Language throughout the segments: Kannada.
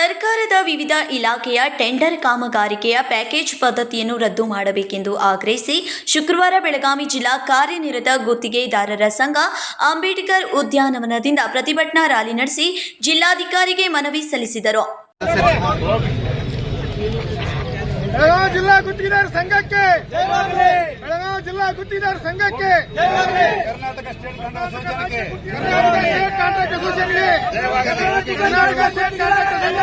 ಸರ್ಕಾರದ ವಿವಿಧ ಇಲಾಖೆಯ ಟೆಂಡರ್ ಕಾಮಗಾರಿಕೆಯ ಪ್ಯಾಕೇಜ್ ಪದ್ಧತಿಯನ್ನು ರದ್ದು ಮಾಡಬೇಕೆಂದು ಆಗ್ರಹಿಸಿ ಶುಕ್ರವಾರ ಬೆಳಗಾವಿ ಜಿಲ್ಲಾ ಕಾರ್ಯನಿರತ ಗುತ್ತಿಗೆದಾರರ ಸಂಘ ಅಂಬೇಡ್ಕರ್ ಉದ್ಯಾನವನದಿಂದ ಪ್ರತಿಭಟನಾ ರ್ಯಾಲಿ ನಡೆಸಿ ಜಿಲ್ಲಾಧಿಕಾರಿಗೆ ಮನವಿ ಸಲ್ಲಿಸಿದರು. ಬೆಳಗಾವಿ ಜಿಲ್ಲಾ ಗುತ್ತಿಗೆದಾರ ಸಂಘಕ್ಕೆ. ಬೆಳಗಾವಿ ಜಿಲ್ಲಾ ಗುತ್ತಿಗೆದಾರ ಸಂಘಕ್ಕೆ. ಕರ್ನಾಟಕ ಸ್ಟೇಟ್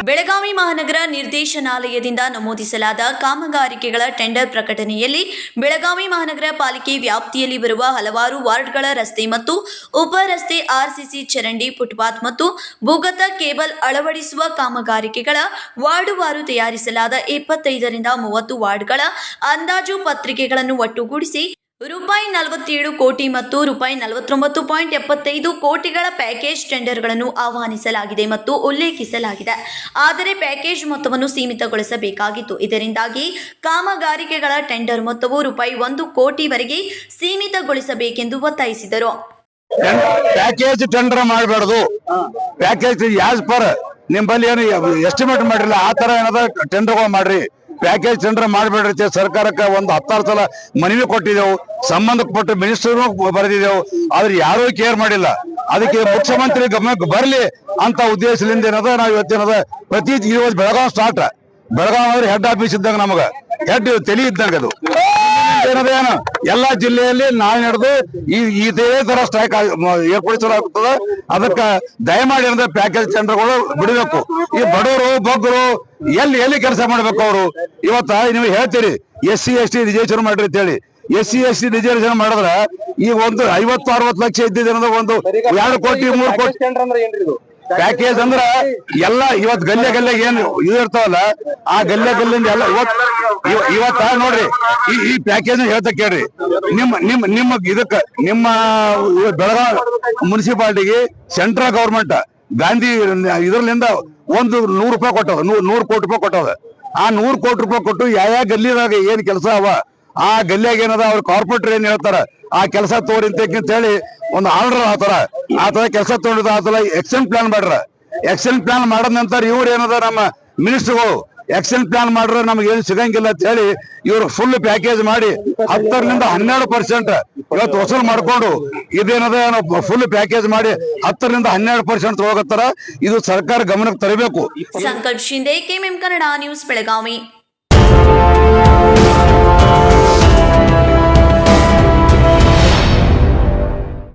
ಬೆಳಗಾವಿ ಮಹಾನಗರ ನಿರ್ದೇಶನಾಲಯದಿಂದ ನಮೂದಿಸಲಾದ ಕಾಮಗಾರಿಕೆಗಳ ಟೆಂಡರ್ ಪ್ರಕಟಣೆಯಲ್ಲಿ ಬೆಳಗಾವಿ ಮಹಾನಗರ ಪಾಲಿಕೆ ವ್ಯಾಪ್ತಿಯಲ್ಲಿ ಬರುವ ಹಲವಾರು ವಾರ್ಡ್ಗಳ ರಸ್ತೆ ಮತ್ತು ಉಪ ರಸ್ತೆ ಆರ್ಸಿಸಿ ಚರಂಡಿ ಫುಟ್ಪಾತ್ ಮತ್ತು ಭೂಗತ ಕೇಬಲ್ ಅಳವಡಿಸುವ ಕಾಮಗಾರಿಕೆಗಳ ವಾರ್ಡುವಾರು ತಯಾರಿಸಲಾದ ಇಪ್ಪತ್ತೈದರಿಂದ ಮೂವತ್ತು ವಾರ್ಡ್ಗಳ ಅಂದಾಜು ಪತ್ರಿಕೆಗಳನ್ನು ಒಟ್ಟುಗೂಡಿಸಿ ರೂಪಾಯಿ ನಲವತ್ತೇಳು ಕೋಟಿ ಮತ್ತು ರೂಪಾಯಿ ನಲವತ್ತೊಂಬತ್ತು ಪಾಯಿಂಟ್ ಎಪ್ಪತ್ತೈದು ಕೋಟಿಗಳ ಪ್ಯಾಕೇಜ್ ಟೆಂಡರ್ಗಳನ್ನು ಆಹ್ವಾನಿಸಲಾಗಿದೆ ಮತ್ತು ಉಲ್ಲೇಖಿಸಲಾಗಿದೆ. ಆದರೆ ಪ್ಯಾಕೇಜ್ ಮೊತ್ತವನ್ನು ಸೀಮಿತಗೊಳಿಸಬೇಕಾಗಿತ್ತು. ಇದರಿಂದಾಗಿ ಕಾಮಗಾರಿಕೆಗಳ ಟೆಂಡರ್ ಮೊತ್ತವು ರೂಪಾಯಿ ಒಂದು ಕೋಟಿವರೆಗೆ ಸೀಮಿತಗೊಳಿಸಬೇಕೆಂದು ಒತ್ತಾಯಿಸಿದರು. ಪ್ಯಾಕೇಜ್ ಟೆಂಡರ್ ಮಾಡಬಾರ್ದು. ಪ್ಯಾಕೇಜ್ ನಿಮ್ಮಲ್ಲಿ ಏನು ಎಸ್ಟಿಮೇಟ್ ಮಾಡಿರಲಿಲ್ಲ ಆ ತರ ಏನದ ಟೆಂಡರ್ಗಳು ಮಾಡ್ರಿ. ಪ್ಯಾಕೇಜ್ ಟೆಂಡರ್ ಮಾಡಬೇಡ್ರಿ ಸರ್ಕಾರಕ್ಕೆ ಒಂದು ಹತ್ತಾರು ಸಲ ಮನವಿ ಕೊಟ್ಟಿದ್ದೆವು. ಸಂಬಂಧಪಟ್ಟ ಮಿನಿಸ್ಟರ್ ಬರೆದಿದ್ದೆವು. ಆದ್ರೆ ಯಾರೂ ಕೇರ್ ಮಾಡಿಲ್ಲ. ಅದಕ್ಕೆ ಮುಖ್ಯಮಂತ್ರಿ ಗಮನಕ್ಕೆ ಬರಲಿ ಅಂತ ಉದ್ದೇಶದಿಂದ ಏನದ, ನಾವು ಇವತ್ತೇನದ ಪ್ರತಿ ಬೆಳಗಾವ್ ಸ್ಟಾರ್ಟ್ ಬೆಳಗಾವ್ ಅಂದ್ರೆ ಹೆಡ್ ಆಫೀಸ್ ಇದ್ದಂಗ ನಮಗ. ಹೆಡ್ ತಲಿ ಇದ್ದಂಗ ಅದು. ಏನದ ಏನು ಎಲ್ಲಾ ಜಿಲ್ಲೆಯಲ್ಲಿ ನಾಳೆ ನಡೆದು ಈ ಇದೇ ತರ ಸ್ಟ್ರೈಕ್ ಏರ್ಪಡಿಸಲಾಗುತ್ತದೆ ಅದಕ್ಕ ದಯಮಾಡಿ ಅಂದ್ರೆ ಪ್ಯಾಕೇಜ್ ಟೆಂಡರ್ಗಳು ಬಿಡಬೇಕು. ಈ ಬಡವರು, ಬಗ್ಗರು, ಎಲ್ಲಿ ಎಲ್ಲಿ ಕೆಲಸ ಮಾಡ್ಬೇಕು ಅವರು? ಇವತ್ತ ನೀವು ಹೇಳ್ತೀರಿ S C S T reservation ಮಾಡ್ರಿ ಅಂತ ಹೇಳಿ. S C S T reservation ಮಾಡಿದ್ರೆ ಈ ಒಂದು ಐವತ್ತು, ಅರವತ್ತು ಲಕ್ಷ ಇದ್ದಿದ್ರಿಂದ ಒಂದು ಎರಡು ಕೋಟಿ, ಮೂರು ಕೋಟಿ ಪ್ಯಾಕೇಜ್ ಅಂದ್ರ ಎಲ್ಲ ಇವತ್ ಗಲ್ಲೆ ಗಲ್ಲೆ ಏನ್ ಇದು ಇರ್ತಾವಲ್ಲ, ಆ ಗಲ್ಲೆ ಗಲ್ಲಿಂದ ಎಲ್ಲ ಇವತ್ ಇವ- ಇವತ್ತ ನೋಡ್ರಿ, ಈ ಈ ಪ್ಯಾಕೇಜ್ ಹೇಳ್ತಾ ಕೇಳ್ರಿ. ನಿಮ್ಮ ನಿಮ್ ನಿಮ್ಮ ಇದಕ್ಕ, ನಿಮ್ಮ ಬೆಳಗಾವ್ ಮುನ್ಸಿಪಾಲಿಟಿಗೆ ಸೆಂಟ್ರಲ್ ಗೌರ್ಮೆಂಟ್ ಗಾಂಧಿ ಇದ್ರಲಿಂದ ಒಂದು ನೂರು ರೂಪಾಯಿ ಕೊಟ್ಟವ ನೂರ್ ನೂರ್ ಕೋಟಿ ರೂಪಾಯಿ ಕೊಟ್ಟವ ಆ ನೂರ್ ಕೋಟಿ ರೂಪಾಯಿ ಕೊಟ್ಟು ಯಾವ ಯಾವ ಗಲ್ಲಿದಾಗ ಏನ್ ಕೆಲಸ ಅವ ಆ ಗಲ್ಲಿಯಾಗ ಏನದ ಅವ್ರ ಕಾರ್ಪೊರೇಟರ್ ಏನ್ ಹೇಳ್ತಾರ, ಆ ಕೆಲಸ ತೋರಿ ಅಂತ ಹೇಳಿ ಒಂದು ಆರ್ಡರ್ ಆತರ ಆ ತರ ಕೆಲಸ ತಗೊಂಡಿದ ಆತರ ಎಕ್ಷನ್ ಪ್ಲಾನ್ ಮಾಡ್ರ. ಎಕ್ಷನ್ ಪ್ಲಾನ್ ಮಾಡದ ನಂತರ ಇವ್ರು ಏನದ ನಮ್ಮ ಮಿನಿಸ್ಟರ್ಗಳು ಎಕ್ಷನ್ ಪ್ಲಾನ್ ಮಾಡ್ರೆ ನಮ್ಗೆ ಏನು ಸಿಗಂಗಿಲ್ಲ ಅಂತ ಹೇಳಿ ಇವ್ರ ಫುಲ್ ಪ್ಯಾಕೇಜ್ ಮಾಡಿ ಹತ್ತರಿಂದ ಹನ್ನೆರಡು ಪರ್ಸೆಂಟ್ ಇವತ್ತು ವಸೂಲ್ ಮಾಡ್ಕೊಂಡು ಇದೇನದ ಫುಲ್ ಪ್ಯಾಕೇಜ್ ಮಾಡಿ ಹತ್ತರಿಂದ ಹನ್ನೆರಡು ಪರ್ಸೆಂಟ್ ಹೋಗತ್ತಾರ ಇದು ಸರ್ಕಾರ ಗಮನಕ್ಕೆ ತರಬೇಕು. Sankalp Shinde KMM Kannada news Belagavi.